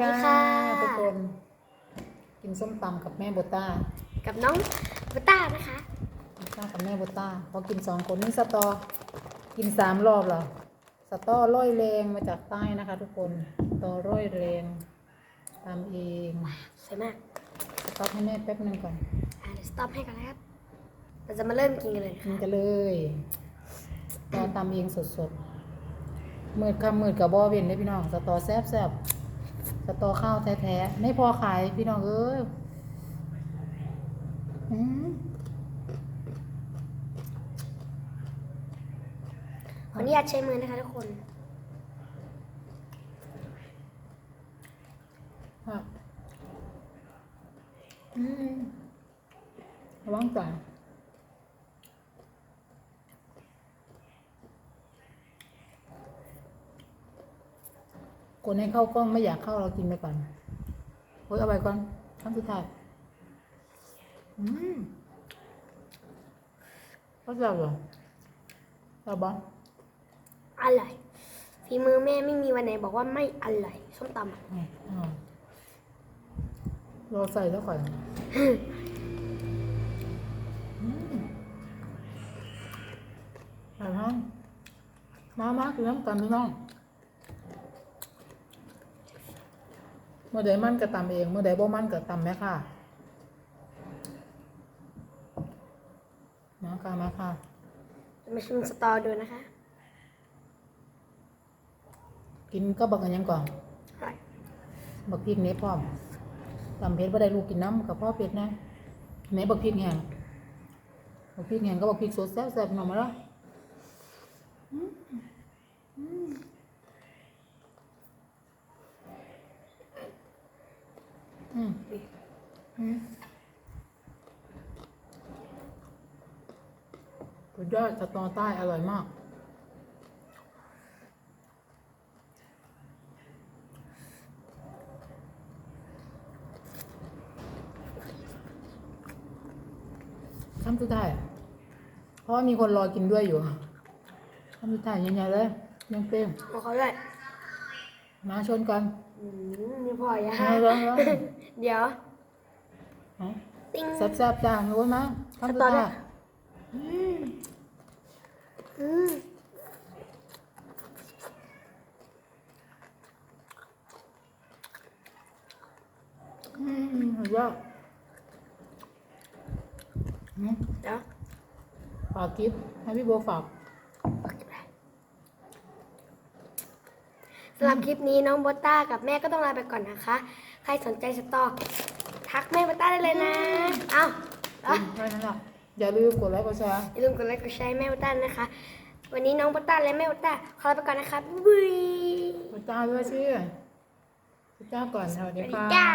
ดีค่ะค่ะทุกคน กินส้มตำกับแม่โบต้า กับน้องบุต้านะคะโบต้ากับแม่โบต้าพอกินสองคนนี่สตอ กินสามรอบเหรอสตอร้อยแรงมาจากใต้นะคะ ทุกคนสตอร้อยแรงตำเองสวยมากสต๊อปให้แม่แป๊บนึงก่อน อะเดี๋ยวสต็อปให้ก่อนนะครับเราจะมาเริ่มกินกันเลยนะกินคะกันเลยสตอตำเองสดๆมืดคำมืดกับบ่อเว้นได้อพี่น้องสตอแซ่บแซ่บๆ สตอข้าวแท้ๆไม่พอขายพี่น้องเอ้ยอืมขออนุญาตใช้มือนะคะทุกคนครับอืมระวังตา คนให้เข้ากล้องไม่อยากเข้าเรากินไปก่อนโอ้ยเอาไปก่อนคำสุดท้ายอืมก็จะเหรอเอาบ้างอร่อยฝีมือแม่ไม่มีวันไหนบอกว่าไม่อร่อยส้มตำอะอืมอ่าเราใส่แล้วก่อนอืมอร่อยมากมามากน้ำตำพี่น้อง เมื่อใดมันก็ตำเอง เมื่อใดบ่มันก็ตำแม่ค่ะมาค่ะมาค่ะจะมาชิมสตอดูนะคะ กินก็บักกันยังก่อนอร่อยบักพริกนี้พร้อมตำเผ็ดบ่ได้ลูกกินน้ำกับพ่อเผ็ดนะไหนบักพริกแห้งบักพริกแห้งก็บักพริกสดแซ่บๆหน่อยมาแล้วอืมอืมอืมอืม สุดยอดสตอใต้อร่อยมาก คำสุดท้ายอะเพราะว่ามีคนรอกินด้วยอยู่ คำสุดท้ายยังไงเลยยังเปรี้ยวขอเขาด้วยมาชนกัน อืมนี่พออย่ามาร้องร้องเดี๋ยว เอาติ้งแซ่บแซ่บๆจ้าโอ้ยมาคำสุดท้ายอืมอืมอืมสุดยอดอืมเดี๋ยวฝากคลิปให้พี่โบฝากสำหรับคลิปนี้น้องโบต้ากับแม่ก็ต้องลาไปก่อนนะคะ ใครสนใจสตอ ทักแม่โบต้าได้เลยนะ เอาเอาแค่นั้นแหละอย่าลืมกดไลค์กดแชร์อย่าลืมกดไลค์กดแชร์ให้แม่โบต้านะคะ วันนี้น้องโบต้าและแม่โบต้าขอลาไปก่อนนะคะบุยกดจ้าด้วยสิกดจ้าก่อนสวัสสดีวัสดีค่ะ จ้า